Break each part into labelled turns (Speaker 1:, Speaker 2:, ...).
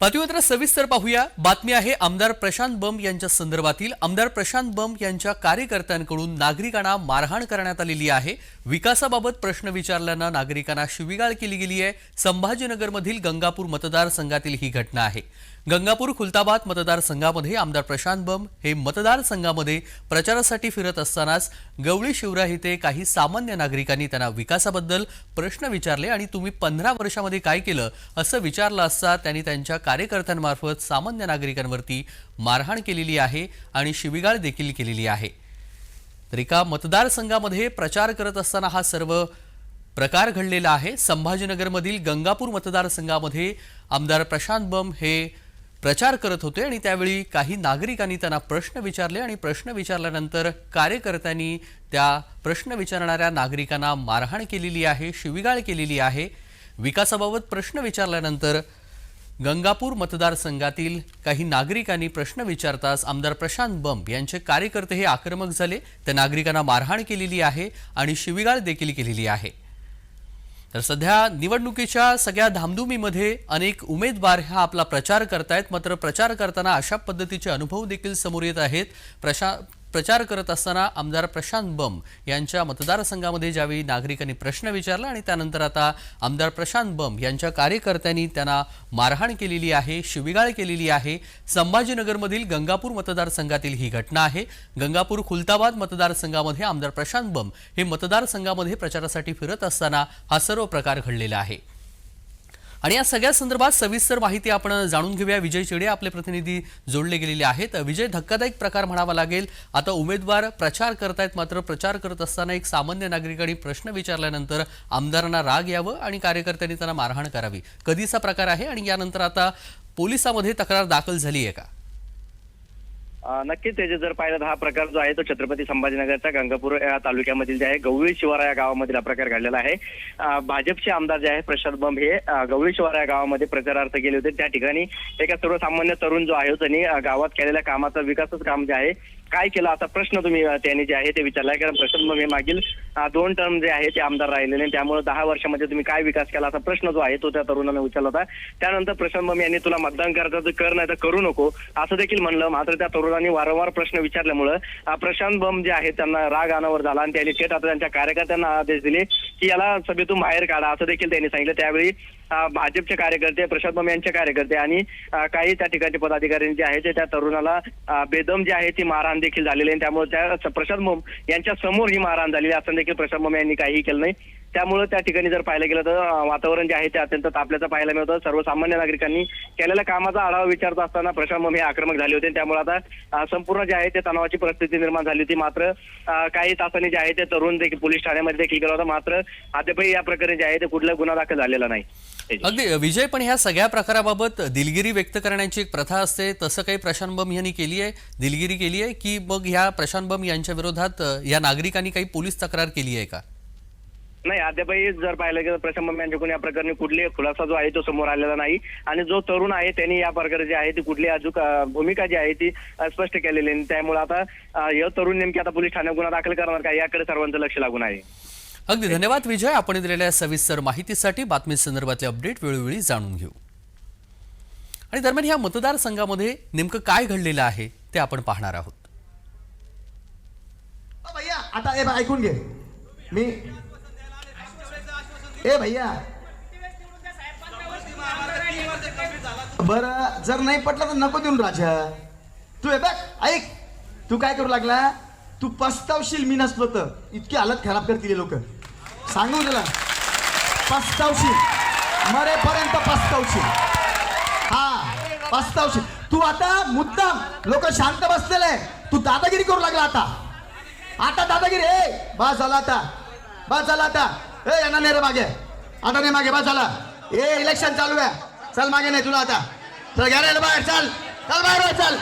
Speaker 1: बातमीपत्र सविस्तर पाहूया. बातमी आहे आमदार प्रशांत बंब यांच्या संदर्भातील. आमदार प्रशांत बंब यांच्या कार्यकर्त्यांकडून नागरिकांना मारहाण करण्यात आलेली आहे. विकासाबाबत प्रश्न विचारल्यानं नागरिकांना शिवीगाळ केली गेली आहे. संभाजीनगरमधील गंगापूर मतदारसंघातील ही घटना आहे. गंगापूर खुलताबाद मतदारसंघामध्ये आमदार प्रशांत बंब हे मतदारसंघामध्ये प्रचारासाठी फिरत असतानाच गवळी शिवराय इथे काही सामान्य नागरिकांनी त्यांना विकासाबद्दल प्रश्न विचारले आणि तुम्ही पंधरा वर्षामध्ये काय केलं असं विचारलं असता त्यांनी त्यांच्या कार्यकर्त्यांमार्फत सामान्य नागरिकांवरती मारहाण केलेली आहे आणि शिवीगाळ देखील केलेली आहे. तर एका मतदारसंघामध्ये प्रचार करत असताना हा सर्व प्रकार घडलेला आहे. संभाजीनगरमधील गंगापूर मतदारसंघामध्ये आमदार प्रशांत बंब हे प्रचार करत होते आणि त्यावेळी काही नागरिकांनी त्यांना प्रश्न विचारले आणि प्रश्न विचारल्यानंतर कार्यकर्त्यांनी त्या प्रश्न विचारणाऱ्या नागरिकांना मारहाण केलेली आहे शिवीगाळ केलेली आहे. विकासाबाबत प्रश्न विचारल्यानंतर गंगापूर मतदारसंघातील काही नागरिकांनी प्रश्न विचारताच आमदार प्रशांत बंब यांचे कार्यकर्ते हे आक्रमक झाले. त्या नागरिकांना मारहाण केलेली आहे आणि शिवीगाळ देखील केलेली आहे. तर सध्या निवडणुकीच्या सगळ्या धामधुमीमध्ये अनेक उमेदवार हा आपला प्रचार करतायत. मात्र प्रचार करताना अशा पद्धतीचे अनुभव देखील समोर येत आहेत. प्रशा प्रचार करत असताना आमदार प्रशांत बंब यांच्या मतदारसंघामध्ये ज्यावेळी नागरिकांनी प्रश्न विचारला आणि त्यानंतर आता आमदार प्रशांत बंब यांच्या कार्यकर्त्यांनी त्यांना मारहाण केलेली आहे शिवीगाळ केलेली आहे. संभाजीनगरमधील गंगापूर मतदारसंघातील ही घटना आहे. गंगापूर खुलताबाद मतदारसंघामध्ये आमदार प्रशांत बंब हे मतदारसंघामध्ये प्रचारासाठी फिरत असताना हा सर्व प्रकार घडलेला आहे. आणि या सगळ्या संदर्भात सविस्तर माहिती आपण जाणून घेऊया. विजय चिडे आपले प्रतिनिधी जोडले गेलेले आहेत. विजय धक्कादायक प्रकार म्हणावा लागेल. आता उमेदवार प्रचार करतायत मात्र प्रचार करत असताना एक सामान्य नागरिकांनी प्रश्न विचारल्यानंतर आमदारांना राग यावं आणि कार्यकर्त्यांनी त्यांना मारहाण करावी. कधीचा प्रकार आहे आणि यानंतर आता पोलिसामध्ये तक्रार दाखल झाली आहे का?
Speaker 2: नक्कीच त्याचे जर पाहिलं तर हा प्रकार जो आहे तो छत्रपती संभाजीनगरच्या गंगापूर या तालुक्यामधील जे आहे गवळी शिवारा या गावामधील हा प्रकार घडलेला आहे. भाजपचे आमदार जे आहे प्रशांत बंब हे गवळी शिवारा या गावामध्ये प्रचारार्थ गेले होते. त्या ठिकाणी एका सर्वसामान्य तरुण जो आहे त्यांनी गावात केलेल्या कामाचा विकासच काम जे आहे काय केलं? असा प्रश्न तुम्ही त्यांनी जे आहे ते विचारलाय. कारण प्रशांत बंब मागील दोन टर्म जे आहे ते आमदार राहिलेले आणि त्यामुळे दहा वर्षामध्ये तुम्ही काय विकास केला असा प्रश्न जो आहे तो त्या तरुणाने विचारला होता. त्यानंतर प्रशांत मम यांनी तुला मतदान करायचं तर कर नाही तर करू नको. असं देखील म्हणलं. मात्र त्या तरुणांनी वारंवार प्रश्न विचारल्यामुळं प्रशांत बम जे आहे त्यांना राग अनावर झाला आणि त्यांनी थेट आता त्यांच्या कार्यकर्त्यांना आदेश दिले की याला सभेतून बाहेर काढा. असं देखील त्यांनी सांगितलं. त्यावेळी भाजपचे कार्यकर्ते प्रशांत बम यांचे कार्यकर्ते आणि काही त्या ठिकाणचे पदाधिकारी जे आहेत ते त्या तरुणाला बेदम जे आहे ती मारहाण देखील झालेली आहे. आणि त्यामुळे त्या प्रशांत मोम यांच्या समोर ही मारहाण झालेली असताना असं देखील प्रशांत मोम यांनी काहीही केलं नाही. त्यामुळे त्या ठिकाणी जर पाहायला गेलं तर वातावरण जे आहे ते अत्यंत तापल्याचं पाहायला मिळतं. सर्वसामान्य नागरिकांनी केलेल्या कामाचा आढावा विचारत असताना प्रशांत हे आक्रमक झाले होते. त्यामुळे आता संपूर्ण जे आहे ते तणावाची परिस्थिती निर्माण झाली होती. मात्र काही तासांनी जे आहे ते तरुण देखील पोलीस ठाण्यामध्ये देखील गेला होता. मात्र अद्यापही या प्रकरणी जे आहे ते कुठला गुन्हा दाखल झालेला नाही.
Speaker 1: अगदी विजय पण ह्या सगळ्या प्रकाराबाबत दिलगिरी व्यक्त करण्याची एक प्रथा असते. तसं काही प्रशांत बम यांनी केली आहे दिलगिरी केली आहे की मग ह्या प्रशांत बम यांच्या विरोधात या नागरिकांनी काही पोलीस तक्रार केली आहे का?
Speaker 2: नाही अद्यापही जर पाहिलं गेलं प्रशांत बंब यांच्याकडून या प्रकरणी कुठली खुलासा जो आहे तो समोर आलेला नाही. आणि जो तरुण आहे त्यांनी या प्रकारे जे आहे ती कुठली अजून भूमिका जी आहे ती स्पष्ट केलेली आहे त्यामुळे आता हे तरुण नेमकी आता पोलीस ठाण्यात गुन्हा दाखल करणार का? याकडे सर्वांचं लक्ष लागून आहे.
Speaker 1: अगदी धन्यवाद विजय. आपण दिलेल्या सविस्तर माहितीसाठी बातमी संदर्भातले अपडेट वेळोवेळी जाणून घेऊ. आणि दरम्यान ह्या मतदारसंघामध्ये नेमकं काय घडलेलं आहे ते आपण पाहणार आहोत.
Speaker 3: ओ भैया आता ऐकून घे. मी ए भैया. बर जर नाही पटलं तर नको देऊन राजा. तू हे बघ ऐक. तू काय करू लागला? तू पस्तावशील मी नसलो तर. इतकी हालत खराब करतील लोक. सांगू तुला? पस्तावशील. मरेपर्यंत पस्तावशील. हा पस्तावशील. तू आता मुद्दाम लोक शांत बसलेले आहे. तू दादागिरी करू लागला आता. आता दादागिरी ए बस झाला आता. बस झाला आता. ए यांना नाही रे मागे. आता नाही मागे बस झाला. ए इलेक्शन चालू आहे. चल मागे नाही तुला आता. चल घ्या रे बाहेर चल. चल बाहेर रे, चल.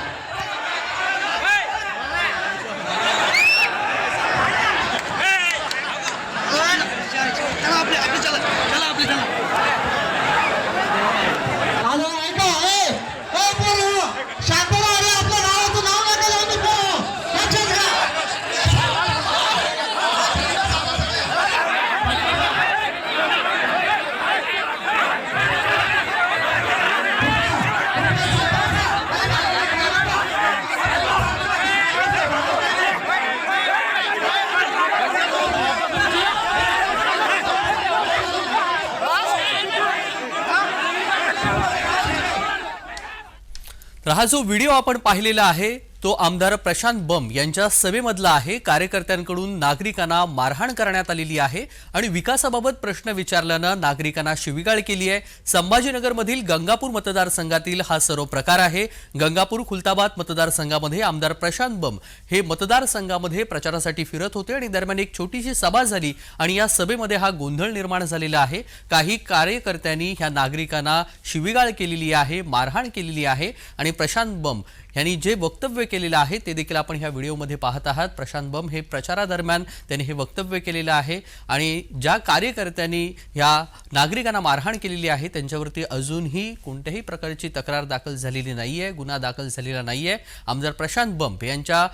Speaker 1: तर हा जो व्हिडिओ आपण पाहिलेला आहे तो आमदार प्रशांत बम यांच्या सभेमधला आहे. कार्यकर्त्यांकडून नागरिकांना मारहाण करण्यात आलेली आहे आणि विकासाबाबत प्रश्न विचारल्यानं नागरिकांना शिविगाळ केली आहे. संभाजीनगरमधील गंगापूर मतदारसंघातील हा सर्व प्रकार आहे. गंगापूर खुलताबाद मतदारसंघामध्ये आमदार प्रशांत बम हे मतदारसंघामध्ये प्रचारासाठी फिरत होते आणि दरम्यान एक छोटीशी सभा झाली आणि या सभेमध्ये हा गोंधळ निर्माण झालेला आहे. काही कार्यकर्त्यांनी ह्या नागरिकांना शिविगाळ केलेली आहे मारहाण केलेली आहे आणि प्रशांत बम यांनी जे वक्तव्य केलेलं आहे ते देखील आपण ह्या व्हिडिओमध्ये पाहत आहात. प्रशांत बम हे प्रचारादरम्यान त्यांनी हे वक्तव्य केलेलं आहे आणि ज्या कार्यकर्त्यांनी ह्या नागरिकांना मारहाण केलेली आहे त्यांच्यावरती अजूनही कोणत्याही प्रकारची तक्रार दाखल झालेली नाही आहे गुन्हा दाखल झालेला नाही आहे आमदार प्रशांत बंब यांच्या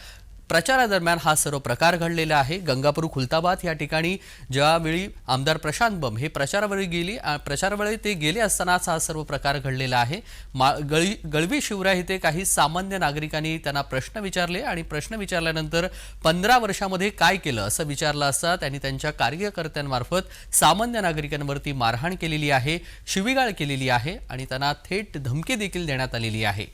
Speaker 1: प्रचारादरम्यान हा सर्व प्रकार घडलेला आहे. गंगापूर खुलताबाद या ठिकाणी ज्यावेळी आमदार प्रशांत बम हे प्रचारावेळी गेली प्रचारावेळी ते गेले असतानाच हा सर्व प्रकार घडलेला आहे. मा गळी गळवी शिवराय इथे काही सामान्य नागरिकांनी त्यांना प्रश्न विचारले आणि प्रश्न विचारल्यानंतर पंधरा वर्षामध्ये काय केलं असं विचारलं असता त्यांनी त्यांच्या कार्यकर्त्यांमार्फत सामान्य नागरिकांवरती मारहाण केलेली आहे शिवीगाळ केलेली आहे आणि त्यांना थेट धमकी देखील देण्यात आलेली आहे.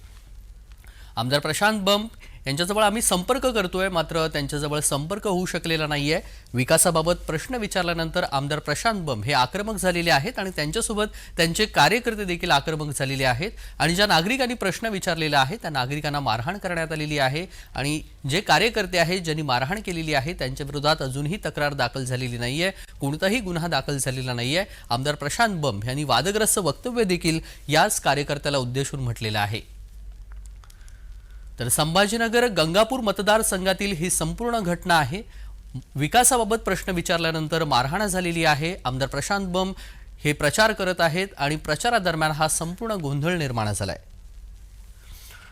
Speaker 1: आमदार प्रशांत बम यांच्याजवळ आम्ही संपर्क करतोय मात्र त्यांच्याजवळ संपर्क होऊ शकलेला नाही आहे विकासाबाबत प्रश्न विचारल्यानंतर आमदार प्रशांत बम हे आक्रमक झालेले आहेत आणि त्यांच्यासोबत त्यांचे कार्यकर्ते देखील आक्रमक झालेले आहेत. आणि ज्या नागरिकांनी प्रश्न विचारलेला आहे त्या नागरिकांना मारहाण करण्यात आलेली आहे आणि जे कार्यकर्ते आहेत ज्यांनी मारहाण केलेली आहे त्यांच्या विरोधात अजूनही तक्रार दाखल झालेली नाही आहे कोणताही गुन्हा दाखल झालेला नाही आहे आमदार प्रशांत बम यांनी वादग्रस्त वक्तव्य देखील याच कार्यकर्त्याला उद्देशून म्हटलेलं आहे. तर संभाजीनगर गंगापूर मतदारसंघातील ही संपूर्ण घटना आहे. विकासाबाबत प्रश्न विचारल्यानंतर मारहाण झालेली आहे. आमदार प्रशांत बम हे प्रचार करत आहेत आणि प्रचारादरम्यान हा संपूर्ण गोंधळ निर्माण झाला आहे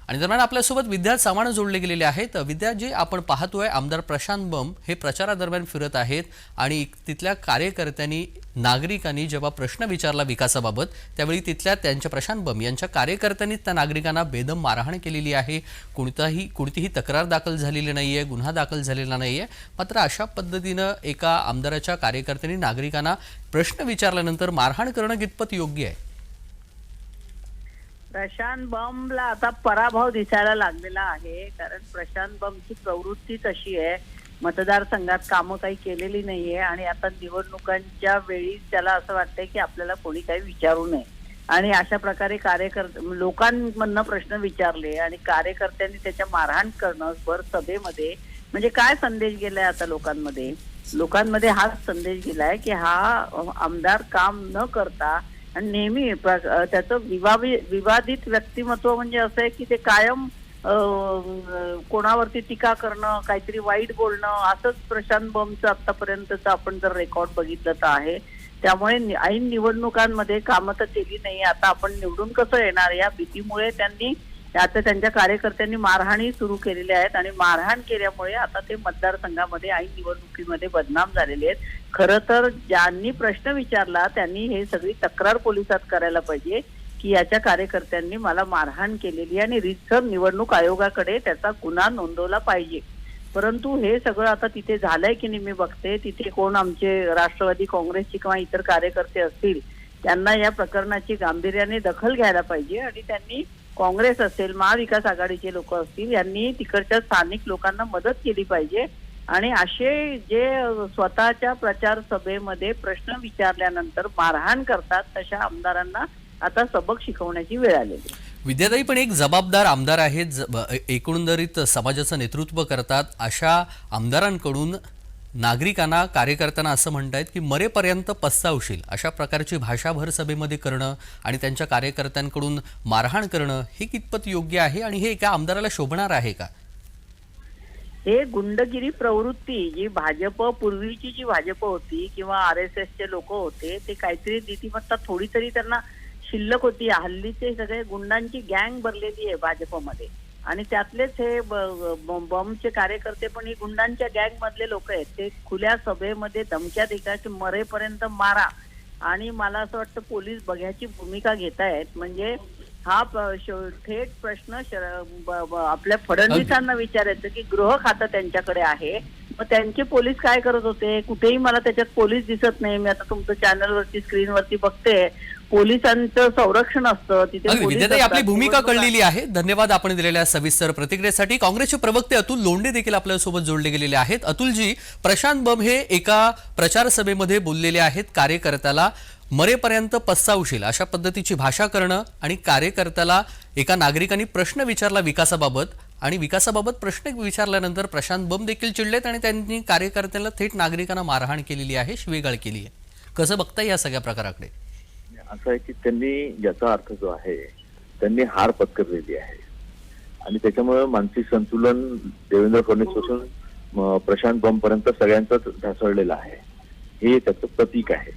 Speaker 1: आणि दरम्यान आपल्यासोबत विद्या चव्हाण जोडले गेलेले आहेत. विद्या जे आपण पाहतोय आमदार प्रशांत बम हे प्रचारादरम्यान फिरत आहेत आणि तिथल्या कार्यकर्त्यांनी नागरिकांनी जेव्हा प्रश्न विचारला विकासाबाबत त्यावेळी तिथल्या त्यांच्या प्रशांत बम यांच्या कार्यकर्त्यांनी त्या नागरिकांना बेदम मारहाण केलेली आहे. कोणताही कोणतीही तक्रार दाखल झालेली नाही आहे गुन्हा दाखल झालेला नाही आहे मात्र अशा पद्धतीनं एका आमदाराच्या कार्यकर्त्यांनी नागरिकांना प्रश्न विचारल्यानंतर मारहाण करणं कितपत योग्य आहे?
Speaker 4: प्रशांत बमला आता पराभव दिसायला लागलेला आहे. कारण प्रशांत बमची प्रवृत्तीच अशी आहे. मतदारसंघात कामं काही केलेली नाहीये आणि आता निवडणुकांच्या वेळी त्याला असं वाटतंय की आपल्याला कोणी काही विचारू नये. आणि अशा प्रकारे कार्यकर्ते लोकांमधनं प्रश्न विचारले आणि कार्यकर्त्यांनी त्याच्या मारहाण करणं भर सभेमध्ये म्हणजे काय संदेश गेलाय आता लोकांमध्ये? लोकांमध्ये हाच संदेश गेलाय की हा आमदार काम न करता आणि नेहमी त्याचं विवादी विवादित व्यक्तिमत्व म्हणजे असं आहे की ते कायम कोणावरती टीका करणं काहीतरी वाईट बोलणं असंच प्रशांत बमचं आतापर्यंतच आपण जर रेकॉर्ड बघितलं तर आहे. त्यामुळे ऐन निवडणुकांमध्ये कामं तर केली नाही. आता आपण निवडून कसं येणार? या भीतीमुळे त्यांनी आता त्यांच्या कार्यकर्त्यांनी मारहाणी सुरू केलेल्या आहेत आणि मारहाण केल्यामुळे आता ते मतदारसंघामध्ये ऐन निवडणुकीमध्ये बदनाम झालेले आहेत. खरं तर ज्यांनी प्रश्न विचारला त्यांनी हे सगळी तक्रार पोलिसात करायला पाहिजे की याच्या कार्यकर्त्यांनी मला मारहाण केलेली आणि रितसर निवडणूक आयोगाकडे त्याचा गुन्हा नोंदवला पाहिजे. परंतु हे सगळं आता तिथे झालंय की नाही मी बघते. तिथे कोण आमचे राष्ट्रवादी काँग्रेसचे किंवा इतर कार्यकर्ते असतील त्यांना या प्रकरणाची गांभीर्याने दखल घ्यायला पाहिजे आणि त्यांनी काँग्रेस असेल महाविकास आघाडीचे लोक असतील यांनी तिकडच्या स्थानिक लोकांना मदत केली पाहिजे आणि असे जे स्वतःच्या प्रचार सभेमध्ये प्रश्न विचारल्यानंतर मारहाण करतात तशा आमदारांना आता सबक शिकवण्याची वेळ आलेली आहे.
Speaker 1: विद्याताई पण एक जबाबदार आमदार आहेत ज- एकंदरीत समाजाचं नेतृत्व करतात अशा आमदारांकडून नागरिकांना कार्यकर्त्यांना असं म्हणतायत की मरेपर्यंत पस्तावशील अशा प्रकारची भाषाभर सभेमध्ये करणं आणि त्यांच्या कार्यकर्त्यांकडून मारहाण करणं हे कितपत योग्य आहे आणि हे एका आमदाराला शोभणार आहे का?
Speaker 4: हे गुंडगिरी प्रवृत्ती जी भाजप पूर्वीची जी भाजप होती किंवा आर एस एसचे लोक होते ते काहीतरी नीतिमत्ता थोडी तरी त्यांना शिल्लक होती. हल्लीचे सगळे गुंडांची गँग भरलेली आहे भाजपमध्ये. आणि त्यातलेच हे ब- ब- बमचे कार्यकर्ते पण ही गुंडांच्या गँग मधले लोक आहेत. ते खुल्या सभेमध्ये धमक्या देखायचे मरेपर्यंत मारा. आणि मला असं वाटतं पोलीस बघ्याची भूमिका घेत आहेत म्हणजे हा थेट प्रश्न आपल्या फडणवीसांना विचारायचं की गृह खातं त्यांच्याकडे आहे. मग त्यांचे पोलीस काय करत होते? कुठेही मला त्याच्यात पोलीस दिसत नाही. मी आता तुमचं चॅनलवरती स्क्रीनवरती बघते. पोलिसांचं संरक्षण असतं. तिथे
Speaker 1: आपली. भूमिका कळलेली आहे. धन्यवाद आपण दिलेल्या सविस्तर प्रतिक्रियेसाठी. काँग्रेसचे प्रवक्ते अतुल लोंढे देखील आपल्यासोबत जोडले गेलेले आहेत. अतुलजी प्रशांत बम हे एका प्रचार सभेमध्ये बोललेले आहेत. कार्यकर्त्याला मरेपर्यंत पस्तावशील. अशा पद्धतीची भाषा करणं आणि कार्यकर्त्याला एका नागरिकांनी प्रश्न विचारला विकासाबाबत आणि विकासाबाबत प्रश्न विचारल्यानंतर प्रशांत बम देखील चिडलेत आणि त्यांनी कार्यकर्त्याला थेट नागरिकांना मारहाण केलेली आहे शिवेगाळ केली आहे. कसं बघता या सगळ्या प्रकाराकडे?
Speaker 5: असं आहे की त्यांनी याचा अर्थ जो आहे त्यांनी हार पत्करलेली आहे. आणि त्याच्यामुळे मानसिक संतुलन देवेंद्र फडणवीसपासून प्रशांत बम पर्यंत सगळ्यांचंच ढासळलेलं आहे. हे त्याचं प्रतीक आहे.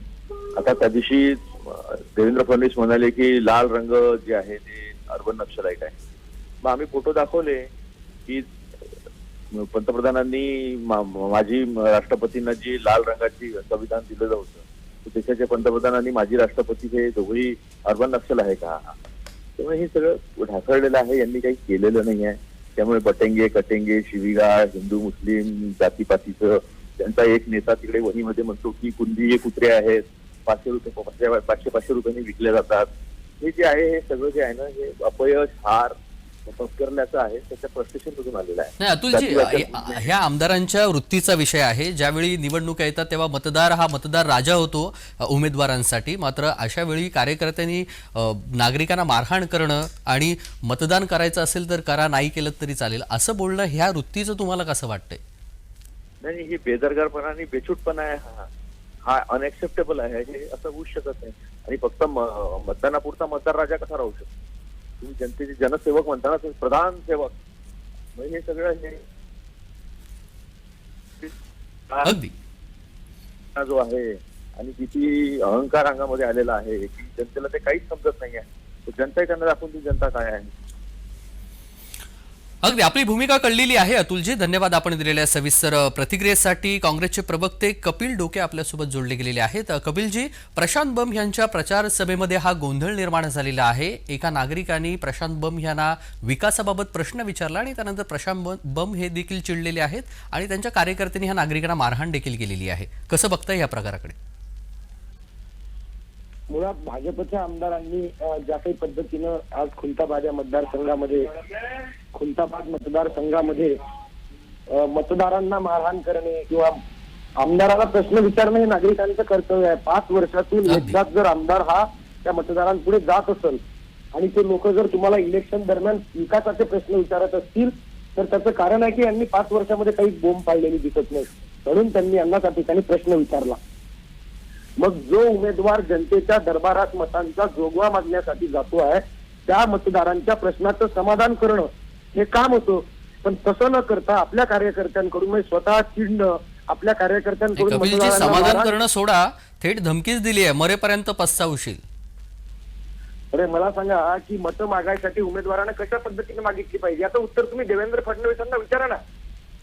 Speaker 5: आता त्या दिवशी देवेंद्र फडणवीस म्हणाले की लाल रंग जे आहे ते अर्बन नक्षलाईट आहे. मग आम्ही फोटो दाखवले की पंतप्रधानांनी मा- माजी राष्ट्रपतींना जी लाल रंगाची संविधान दिलेलं होतं तर देशाचे माझी माजी राष्ट्रपती हे दोघेही अर्बन नक्षल आहे का? त्यामुळे हे सगळं ढासळलेलं आहे यांनी काही केलेलं नाही आहे. त्यामुळे बटेंगे कटेंगे शिवीगाळ हिंदू मुस्लिम जातीपातीचं त्यांचा एक नेता तिकडे वहीमध्ये म्हणतो की कुंदी हे कुत्रे आहेत पाचशे रुपये पाचशे पाचशे पाचशे रुपयांनी विकले जातात. हे जे आहे हे सगळं जे आहे ना हे अपयश हार पत्करण्याचं आहे त्याच्या फ्रस्ट्रेशन मधून आलेलं आहे.
Speaker 1: नाही अतुलजी ह्या आमदारांच्या वृत्तीचा विषय आहे. ज्यावेळी निवडणुका येतात तेव्हा मतदार हा मतदार राजा होतो उमेदवारांसाठी. मात्र अशा वेळी कार्यकर्त्यांनी नागरिकांना मारहाण करणं आणि मतदान करायचं असेल तर करा नाही केलं तरी चालेल. असं बोलणं ह्या वृत्तीचं तुम्हाला कसं वाटतंय?
Speaker 5: नाही ही बेदरकारपणा आणि बेछूटपणा आहे हा हा. अनएक्सेप्टेबल आहे हे असं होऊच शकत नाही. आणि फक्त मतदानापुरता मतदार राजा कसा राहू शकतो? तुम्ही जनतेचे जनसेवक म्हणता ना तुम्ही प्रधान सेवक. मग हे सगळं हे हा जो आहे आणि किती अहंकार अंगामध्ये आलेला आहे की जनतेला ते काहीच समजत नाही आहे जनता त्यांना दाखवून ती जनता काय आहे?
Speaker 1: अगदी आपली भूमिका कळलेली आहे अतुलजी. धन्यवाद आपण दिलेल्या सविस्तर प्रतिक्रियेसाठी. काँग्रेसचे प्रवक्ते कपिल डोके आपल्यासोबत जोडले गेलेले आहेत. कपिलजी प्रशांत बम यांच्या प्रचार सभेमध्ये हा गोंधळ निर्माण झालेला आहे. एका नागरिकांनी प्रशांत बम यांना विकासाबाबत प्रश्न विचारला आणि त्यानंतर प्रशांत बम- बम हे देखील चिडलेले आहेत आणि त्यांच्या कार्यकर्त्यांनी ह्या नागरिकांना मारहाण देखील केलेली आहे. कसं बघताय या प्रकाराकडे?
Speaker 6: मुळात भाजपच्या आमदारांनी ज्या काही पद्धतीनं आज खुलताबाद या मतदारसंघामध्ये खुलताबाद मतदारसंघामध्ये मतदारांना मारहाण करणे किंवा आमदाराला प्रश्न विचारणं हे नागरिकांचं कर्तव्य आहे. पाच वर्षातून. एकदाच जर आमदार हा त्या मतदारांपुढे जात असेल आणि ते लोक जर तुम्हाला इलेक्शन दरम्यान विकासाचे प्रश्न विचारत असतील तर त्याचं कारण आहे की यांनी पाच वर्षामध्ये काही बोंब पाडलेली दिसत नाही. म्हणून त्यांनी यांना त्या ठिकाणी प्रश्न विचारला. मग जो उमेदवार जनतेच्या दरबारात मतांचा जोगवा मागण्यासाठी जातो आहे त्या मतदारांच्या प्रश्नाचं समाधान करणं हे काम होतं. पण तसं न करता आपल्या कार्यकर्त्यांकडून म्हणजे स्वतः चिडणं आपल्या कार्यकर्त्यांकडून
Speaker 1: कपिलजी
Speaker 6: मतदारांना
Speaker 1: समाधान करणं सोडा थेट धमकीच दिली आहे मरेपर्यंत पस्तावशील.
Speaker 6: अरे मला सांगा की मतं मागायसाठी उमेदवारांना कशा पद्धतीने मागितली पाहिजे? याचं उत्तर तुम्ही देवेंद्र फडणवीसांना विचारा ना.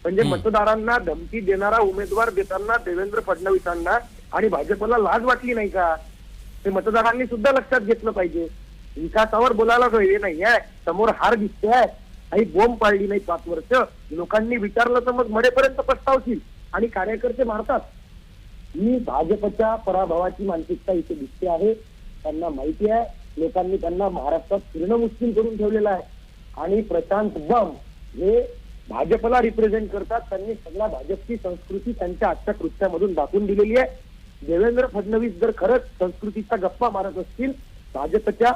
Speaker 6: म्हणजे मतदारांना धमकी देणारा उमेदवार देताना देवेंद्र फडणवीसांना आणि भाजपला लाज वाटली नाही का? ते मतदारांनी सुद्धा लक्षात घेतलं पाहिजे. विकासावर बोलायला हे नाही आहे समोर हार दिसते आहे काही बोंब पाळली नाही पाच वर्ष. लोकांनी विचारलं तर मग मरेपर्यंत पस्तावतील आणि कार्यकर्ते मारतात. ही भाजपच्या पराभवाची मानसिकता इथे दिसते आहे. त्यांना माहिती आहे. लोकांनी त्यांना महाराष्ट्रात पूर्ण मुस्लिम करून ठेवलेलं आहे. आणि प्रशांत बम हे भाजपला रिप्रेझेंट करतात. त्यांनी सगळ्या भाजपची संस्कृती त्यांच्या आजच्या कृत्यामधून दाखवून दिलेली आहे. देवेंद्र फडणवीस जर खरंच संस्कृतीचा गप्पा मारत असतील भाजपच्या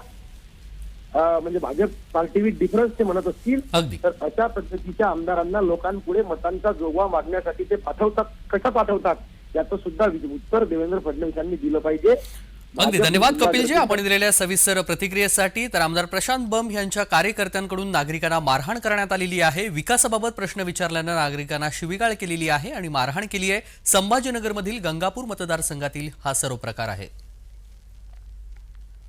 Speaker 6: म्हणजे भाजप पार्टी विथ डिफरन्स ते म्हणत असतील तर अशा पद्धतीच्या आमदारांना लोकांपुढे मतांचा जोगवा मागण्यासाठी ते पाठवतात. कसं पाठवतात? याचं सुद्धा उत्तर देवेंद्र फडणवीसांनी दिलं पाहिजे.
Speaker 1: अगदी. धन्यवाद कपिलजी. आपण दिलेल्या सविस्तर प्रतिक्रियेसाठी तर आमदार प्रशांत बम यांच्या कार्यकर्त्यांकडून नागरिकांना मारहाण करण्यात आलेली आहे. विकासाबाबत प्रश्न विचारल्यानं नागरिकांना शिवीगाळ केलेली आहे आणि मारहाण केली आहे. संभाजीनगरमधील गंगापूर मतदारसंघातील हा सर्व प्रकार आहे.